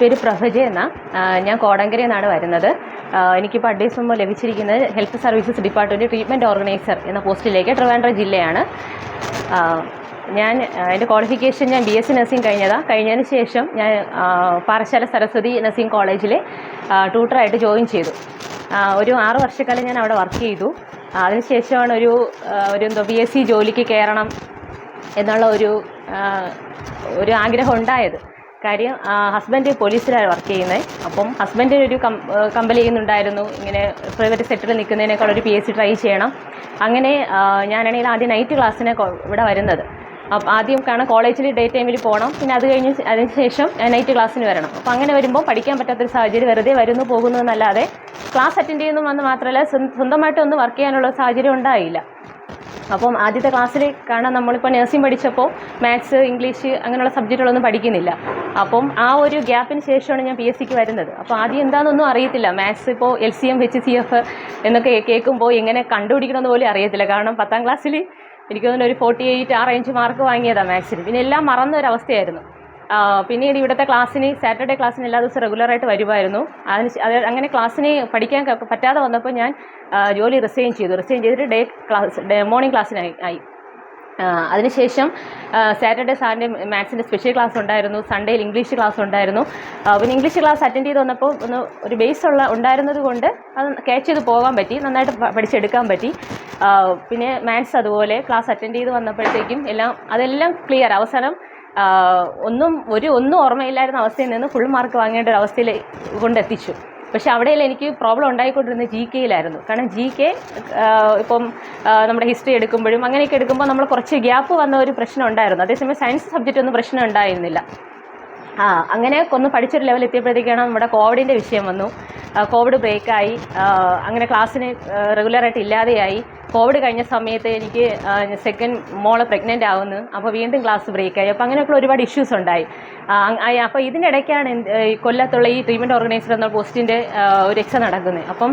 പേര് പ്രഭജ എന്ന ഞാൻ കോടങ്കരയിൽ നിന്നാണ് വരുന്നത്. എനിക്കിപ്പോൾ അഡ്വൈസ് മുമ്പ് ലഭിച്ചിരിക്കുന്നത് health services department treatment organiser എന്ന പോസ്റ്റിലേക്ക് ട്രിവാൻഡ്രം ജില്ലയാണ്. ഞാൻ എന്റെ ക്വാളിഫിക്കേഷൻ ഞാൻ ബി എസ് സി നഴ്സിംഗ് കഴിഞ്ഞതാണ് കഴിഞ്ഞതിന് ശേഷം ഞാൻ പാറശാല സരസ്വതി നഴ്സിംഗ് കോളേജിൽ ട്യൂട്ടറായിട്ട് ജോയിൻ ചെയ്തു. ഒരു ആറ് വർഷക്കാലം ഞാൻ അവിടെ വർക്ക് ചെയ്തു. അതിനുശേഷമാണ് ഒരു ഒരു എന്തോ ബി എസ് സി ജോലിക്ക് കയറണം എന്നുള്ള ഒരു ഒരു ആഗ്രഹം ഉണ്ടായത്. കാര്യം ഹസ്ബൻഡ് പോലീസിലാണ് വർക്ക് ചെയ്യുന്നത് അപ്പം ഹസ്ബൻഡിന് ഒരു കമ്പനി ചെയ്യുന്നുണ്ടായിരുന്നു ഇങ്ങനെ പ്രൈവറ്റ് സെക്ടറിൽ നിൽക്കുന്നതിനേക്കാൾ ഒരു പി എസ് സി ട്രൈ ചെയ്യണം. അങ്ങനെ ഞാനാണെങ്കിൽ ആദ്യം നൈറ്റ് ക്ലാസ്സിന് ഇവിടെ വരുന്നത്. അപ്പം ആദ്യം കാരണം കോളേജിൽ ഡേ ടൈമിൽ പോകണം. പിന്നെ അത് കഴിഞ്ഞ് അതിനുശേഷം നൈറ്റ് ക്ലാസ്സിന് വരണം. അപ്പം അങ്ങനെ വരുമ്പോൾ പഠിക്കാൻ പറ്റാത്തൊരു സാഹചര്യം വെറുതെ വരുന്നു പോകുന്നു എന്നല്ലാതെ ക്ലാസ് അറ്റൻഡ് ചെയ്യുന്നു എന്ന് മാത്രമല്ല സ്വ- സ്വന്തമായിട്ടൊന്നും വർക്ക് ചെയ്യാനുള്ള സാഹചര്യം ഉണ്ടായില്ല. അപ്പം ആദ്യത്തെ ക്ലാസ്സിൽ കാരണം നമ്മളിപ്പോൾ നഴ്സിംഗ് പഠിച്ചപ്പോൾ മാത്സ് ഇംഗ്ലീഷ് അങ്ങനെയുള്ള സബ്ജക്റ്റുകളൊന്നും പഠിക്കുന്നില്ല. അപ്പം ആ ഒരു ഗ്യാപ്പിന് ശേഷമാണ് ഞാൻ പി എസ് സിക്ക് വരുന്നത്. അപ്പോൾ ആദ്യം എന്താണെന്നൊന്നും അറിയത്തില്ല. മാത്സ് ഇപ്പോൾ L C M H C F എന്നൊക്കെ കേൾക്കുമ്പോൾ എങ്ങനെ കണ്ടുപിടിക്കണമെന്ന് പോലും അറിയത്തില്ല. കാരണം പത്താം ക്ലാസ്സിൽ എനിക്ക് തോന്നുന്നു ഒരു ഫോർട്ടി എയ്റ്റ് ആ റേഞ്ച് മാർക്ക് വാങ്ങിയതാണ് മാത്സിൽ പിന്നെ എല്ലാം മറന്ന ഒരു അവസ്ഥയായിരുന്നു പിന്നീട് ഇവിടുത്തെ ക്ലാസ്സിന് സാറ്റർഡേ ക്ലാസ്സിന് എല്ലാ ദിവസവും റെഗുലറായിട്ട് വരുമായിരുന്നു. അതിന് അത് അങ്ങനെ ക്ലാസ്സിന് പഠിക്കാൻ പറ്റാതെ വന്നപ്പോൾ ഞാൻ ജോലി റിസൈൻ ചെയ്തു. റിസൈൻ ചെയ്തിട്ട് ഡേ ക്ലാസ് ഡേ മോർണിംഗ് ക്ലാസ്സിനായി ആയി. അതിനുശേഷം സാറ്റർഡേ സാറിന്റെ മാത്സിന്റെ സ്പെഷ്യൽ ക്ലാസ് ഉണ്ടായിരുന്നു. സൺഡേയിൽ ഇംഗ്ലീഷ് ക്ലാസ് ഉണ്ടായിരുന്നു. പിന്നെ ഇംഗ്ലീഷ് ക്ലാസ് അറ്റൻഡ് ചെയ്ത് വന്നപ്പോൾ ഒന്ന് ഒരു ബേസ് ഉള്ള ഉണ്ടായിരുന്നത് കൊണ്ട് അത് ക്യാച്ച് ചെയ്ത് പോകാൻ പറ്റി. നന്നായിട്ട് പഠിച്ചെടുക്കാൻ പറ്റി. പിന്നെ മാത്സ് അതുപോലെ ക്ലാസ് അറ്റൻഡ് ചെയ്ത് വന്നപ്പോഴത്തേക്കും എല്ലാം അതെല്ലാം ക്ലിയർ അവസാനം ഒന്നും ഒരു ഒന്നും ഓർമ്മയില്ലായിരുന്ന അവസ്ഥയിൽ നിന്ന് ഫുൾ മാർക്ക് വാങ്ങേണ്ട ഒരു അവസ്ഥയിൽ കൊണ്ടെത്തിച്ചു. പക്ഷെ അവിടെയല്ല എനിക്ക് പ്രോബ്ലം ഉണ്ടായിക്കൊണ്ടിരുന്നത് ജി കെയിലായിരുന്നു കാരണം ജി കെ ഇപ്പം നമ്മുടെ ഹിസ്റ്ററി എടുക്കുമ്പോഴും അങ്ങനെയൊക്കെ എടുക്കുമ്പോൾ നമ്മൾ കുറച്ച് ഗ്യാപ്പ് വന്ന ഒരു പ്രശ്നം ഉണ്ടായിരുന്നു. അതേസമയം സയൻസ് സബ്ജക്റ്റ് ഒന്നും പ്രശ്നം ഉണ്ടായിരുന്നില്ല. ആ അങ്ങനെ ഒന്ന് പഠിച്ചൊരു ലെവൽ എത്തിയപ്പോഴത്തേക്കാണ് നമ്മുടെ കോവിഡിന്റെ വിഷയം വന്നു. കോവിഡ് ബ്രേക്കായി അങ്ങനെ ക്ലാസ്സിന് റെഗുലറായിട്ട് ഇല്ലാതെയായി. കോവിഡ് കഴിഞ്ഞ സമയത്ത് എനിക്ക് സെക്കൻഡ് മോൾ പ്രഗ്നന്റ് ആവുന്നു. അപ്പോൾ വീണ്ടും ക്ലാസ് ബ്രേക്ക് ആയി. അപ്പോൾ അങ്ങനെയൊക്കെ ഒരുപാട് ഇഷ്യൂസ് ഉണ്ടായി. അപ്പോൾ ഇതിനിടയ്ക്കാണ് കൊല്ലത്തുള്ള ഈ ട്രീറ്റ്മെന്റ് ഓർഗനൈസർ എന്ന പോസ്റ്റിന്റെ ഒരു എക്സാം നടക്കുന്നത്. അപ്പം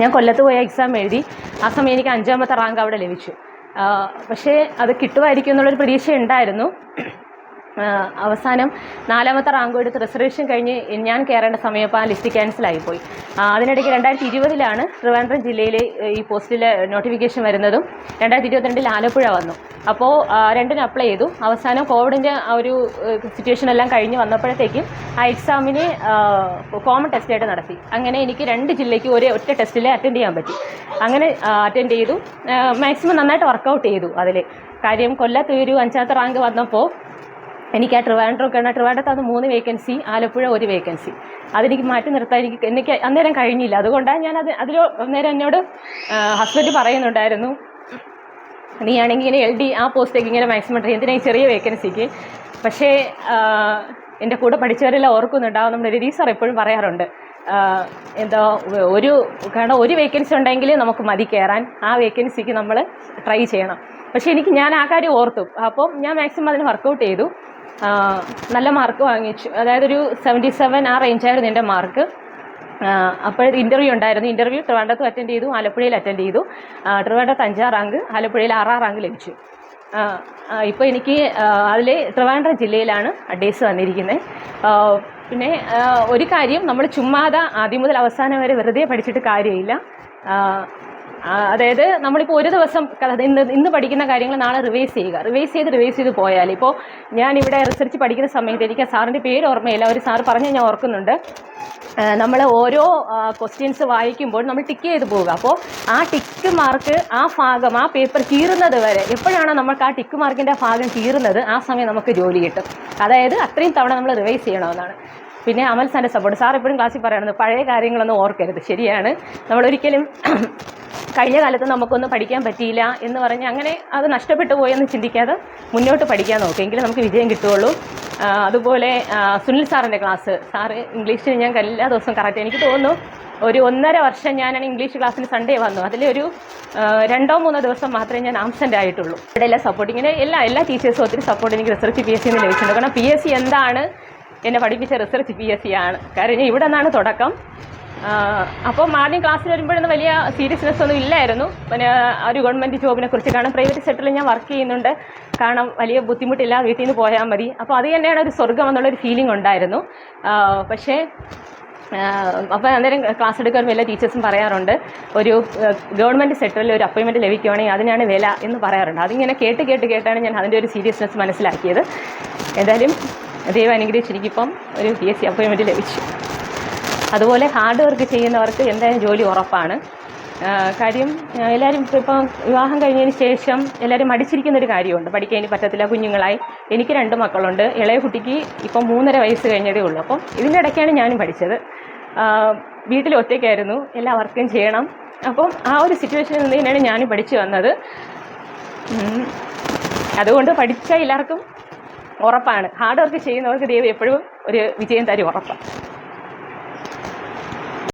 ഞാൻ കൊല്ലത്ത് പോയ എക്സാം എഴുതി. ആ സമയം എനിക്ക് അഞ്ചാമത്തെ റാങ്ക് അവിടെ ലഭിച്ചു. പക്ഷേ അത് കിട്ടുമായിരിക്കും എന്നുള്ളൊരു പ്രതീക്ഷ ഉണ്ടായിരുന്നു അവസാനം നാലാമത്തെ റാങ്ക് എടുത്ത് റിസർവേഷൻ കഴിഞ്ഞ് ഞാൻ കയറേണ്ട സമയപ്പോൾ ആ ലിസ്റ്റ് ക്യാൻസലായിപ്പോയി അതിനിടയ്ക്ക് രണ്ടായിരത്തി ഇരുപതിലാണ് ട്രിവാൻഡ്രം ജില്ലയിൽ ഈ പോസ്റ്റിൽ നോട്ടിഫിക്കേഷൻ വരുന്നതും രണ്ടായിരത്തി ഇരുപത്തിരണ്ടിൽ ആലപ്പുഴ വന്നു. അപ്പോൾ രണ്ടിനും അപ്ലൈ ചെയ്തു. അവസാനം കോവിഡിന്റെ ആ ഒരു സിറ്റുവേഷൻ എല്ലാം കഴിഞ്ഞ് വന്നപ്പോഴത്തേക്കും ആ എക്സാമിന് കോമൺ ടെസ്റ്റായിട്ട് നടത്തി. അങ്ങനെ എനിക്ക് രണ്ട് ജില്ലയ്ക്ക് ഒരേ ഒറ്റ ടെസ്റ്റിൽ അറ്റൻഡ് ചെയ്യാൻ പറ്റി. അങ്ങനെ അറ്റൻഡ് ചെയ്തു. മാക്സിമം നന്നായിട്ട് വർക്കൗട്ട് ചെയ്തു അതിൽ കാര്യം കൊല്ലത്ത് ഒരു അഞ്ചാമത്തെ റാങ്ക് വന്നപ്പോൾ എനിക്ക് ആ ട്രിവാൻഡ്രോ കാരണം ട്രിവാൻഡ്രത്ത് മൂന്ന് വേക്കൻസി ആലപ്പുഴ ഒരു വേക്കൻസി അതെനിക്ക് മാറ്റി നിർത്താൻ എനിക്ക് എനിക്ക് അന്നേരം കഴിഞ്ഞില്ല. അതുകൊണ്ടാണ് ഞാൻ അത് അതിൽ അന്നേരം എന്നോട് ഹസ്ബൻഡ് പറയുന്നുണ്ടായിരുന്നു നീ ആണെങ്കിൽ ഇങ്ങനെ എൽ ഡി ആ പോസ്റ്റേക്ക് ഇങ്ങനെ മാക്സിമം ട്രൈ എന്തിനാ ചെറിയ വേക്കൻസിക്ക് പക്ഷേ എന്റെ കൂടെ പഠിച്ചവരെല്ലാം ഓർക്കുന്നുണ്ടാവും. നമ്മുടെ രതീസർ എപ്പോഴും പറയാറുണ്ട് എന്താ ഒരു കാരണം ഒരു വേക്കൻസി ഉണ്ടെങ്കിൽ നമുക്ക് മതി കയറാൻ ആ വേക്കൻസിക്ക് നമ്മൾ ട്രൈ ചെയ്യണം. പക്ഷേ എനിക്ക് ഞാൻ ആ കാര്യം ഓർത്തു. അപ്പം ഞാൻ മാക്സിമം അതിന് വർക്കൗട്ട് ചെയ്തു. നല്ല മാർക്ക് വാങ്ങിച്ചു. അതായത് ഒരു സെവന്റി സെവൻ ആ റേഞ്ചായിരുന്നു എന്റെ മാർക്ക് അപ്പോൾ ഇന്റർവ്യൂ ഉണ്ടായിരുന്നു. ഇന്റർവ്യൂ ട്രിവാൻഡത്ത് അറ്റൻഡ് ചെയ്തു ആലപ്പുഴയിൽ അറ്റൻഡ് ചെയ്തു. ട്രിവാൻഡത്ത് അഞ്ചാം റാങ്ക് ആലപ്പുഴയിൽ ആറാം റാങ്ക് ലഭിച്ചു. ഇപ്പോൾ എനിക്ക് അതിൽ ട്രിവാൻഡ്രം ജില്ലയിലാണ് അഡ്വൈസ് വന്നിരിക്കുന്നത് പിന്നെ ഒരു കാര്യം നമ്മൾ ചുമ്മാതെ ആദ്യം മുതൽ അവസാനം വരെ വെറുതെ പഠിച്ചിട്ട് കാര്യമില്ല. അതായത് നമ്മളിപ്പോൾ ഒരു ദിവസം ഇന്ന് ഇന്ന് പഠിക്കുന്ന കാര്യങ്ങൾ നാളെ റിവൈസ് ചെയ്യുക. റിവൈസ് ചെയ്ത് റിവൈസ് ചെയ്ത് പോയാൽ ഇപ്പോൾ ഞാൻ ഇവിടെ റിസർച്ച് പഠിക്കുന്ന സമയത്ത് എനിക്ക് സാറിന്റെ പേര് ഓർമ്മയില്ല. ഒരു സാർ പറഞ്ഞ് ഞാൻ ഓർക്കുന്നുണ്ട്. നമ്മൾ ഓരോ ക്വസ്റ്റ്യൻസ് വായിക്കുമ്പോൾ നമ്മൾ ടിക്ക് ചെയ്ത് പോവുക. അപ്പോൾ ആ ടിക്ക് മാർക്ക് ആ ഭാഗം ആ പേപ്പർ തീരുന്നത് വരെ എപ്പോഴാണോ നമുക്ക് ആ ടിക്ക് മാർക്കിന്റെ ഭാഗം തീരുന്നത് ആ സമയം നമുക്ക് ജോലി കിട്ടും. അതായത് അത്രയും തവണ നമ്മൾ റിവൈസ് ചെയ്യണമെന്നാണ്. പിന്നെ അമൽ സാറിന്റെ സപ്പോർട്ട് സാർ എപ്പോഴും ക്ലാസ്സിൽ പറയണത് പഴയ കാര്യങ്ങളൊന്നും ഓർക്കരുത്. ശരിയാണ്. നമ്മളൊരിക്കലും കഴിഞ്ഞ കാലത്ത് നമുക്കൊന്നും പഠിക്കാൻ പറ്റിയില്ല എന്ന് പറഞ്ഞ് അങ്ങനെ അത് നഷ്ടപ്പെട്ടു പോയെന്ന് ചിന്തിക്കാതെ മുന്നോട്ട് പഠിക്കാൻ നോക്കുക എങ്കിലും നമുക്ക് വിജയം കിട്ടുകയുള്ളൂ. അതുപോലെ സുനിൽ സാറിന്റെ ക്ലാസ്. സാറ് ഇംഗ്ലീഷിന് ഞാൻ എല്ലാ ദിവസവും കറക്റ്റ് എനിക്ക് തോന്നുന്നു ഒരു ഒന്നര വർഷം ഞാനാണ് ഇംഗ്ലീഷ് ക്ലാസ്സിന് സൺഡേ വന്നു അതിലൊരു രണ്ടോ മൂന്നോ ദിവസം മാത്രമേ ഞാൻ ആബ്സെന്റ് ആയിട്ടുള്ളൂ. ഇവിടെ എല്ലാ സപ്പോർട്ടിങ്ങിന് എല്ലാ എല്ലാ ടീച്ചേഴ്സും ഒത്തിരി സപ്പോർട്ട് എനിക്ക് റിസർച്ച് പി എസ് സിന്ന് ലഭിച്ചിട്ടുണ്ട്. കാരണം പി എസ് സി എന്താണ്? എന്നെ പഠിപ്പിച്ച റിസർച്ച് പി എസ് സി ആണ്. കാരണം ഇവിടെ നിന്നാണ് തുടക്കം. അപ്പം ആദ്യം ക്ലാസ്സിൽ വരുമ്പോഴൊന്നും വലിയ സീരിയസ്നെസ് ഒന്നും ഇല്ലായിരുന്നു. പിന്നെ ഒരു ഗവൺമെന്റ് ജോബിനെ കുറിച്ച് കാരണം പ്രൈവറ്റ് സെക്ടറിൽ ഞാൻ വർക്ക് ചെയ്യുന്നുണ്ട്. കാരണം വലിയ ബുദ്ധിമുട്ടില്ല വീട്ടിൽ നിന്ന് പോയാൽ മതി. അപ്പോൾ അത് തന്നെയാണ് ഒരു സ്വർഗം എന്നുള്ളൊരു ഫീലിംഗ് ഉണ്ടായിരുന്നു. പക്ഷേ അപ്പോൾ അന്നേരം ക്ലാസ് എടുക്കാനും എല്ലാ ടീച്ചേഴ്സും പറയാറുണ്ട് ഒരു ഗവൺമെന്റ് സെക്ടറിൽ ഒരു അപ്പോയിൻമെന്റ് ലഭിക്കുവാണെങ്കിൽ അതിനാണ് വില എന്ന് പറയാറുണ്ട്. അതിങ്ങനെ കേട്ട് കേട്ട് കേട്ടാണ് ഞാൻ അതിന്റെ ഒരു സീരിയസ്നെസ് മനസ്സിലാക്കിയത്. എന്തായാലും ദൈവം അനുഗ്രഹിച്ചിരിക്കിപ്പം ഒരു പി എസ് സി അപ്പോയിൻമെന്റ് ലഭിച്ചു. അതുപോലെ ഹാർഡ് വർക്ക് ചെയ്യുന്നവർക്ക് എന്തായാലും ജോലി ഉറപ്പാണ്. കാര്യം എല്ലാവരും ഇപ്പം വിവാഹം കഴിഞ്ഞതിന് ശേഷം എല്ലാവരും മടിച്ചിരിക്കുന്നൊരു കാര്യമുണ്ട്. പഠിക്കാൻ പറ്റത്തില്ല കുഞ്ഞുങ്ങളായി. എനിക്ക് രണ്ട് മക്കളുണ്ട്. ഇളയ കുട്ടിക്ക് ഇപ്പം മൂന്നര വയസ്സ് കഴിഞ്ഞതേ ഉള്ളൂ. അപ്പം ഇതിന്റെ ഇടയ്ക്കാണ് ഞാനും പഠിച്ചത്. വീട്ടിൽ ഒറ്റയ്ക്കായിരുന്നു. എല്ലാ വർക്കും ചെയ്യണം. അപ്പം ആ ഒരു സിറ്റുവേഷനിൽ നിന്ന് തന്നെയാണ് ഞാനും പഠിച്ചു വന്നത്. അതുകൊണ്ട് പഠിച്ച എല്ലാവർക്കും ഉറപ്പാണ്. ഹാർഡ് വർക്ക് ചെയ്യുന്നവർക്ക് ദൈവം എപ്പോഴും ഒരു വിജയം തരും ഉറപ്പാണ്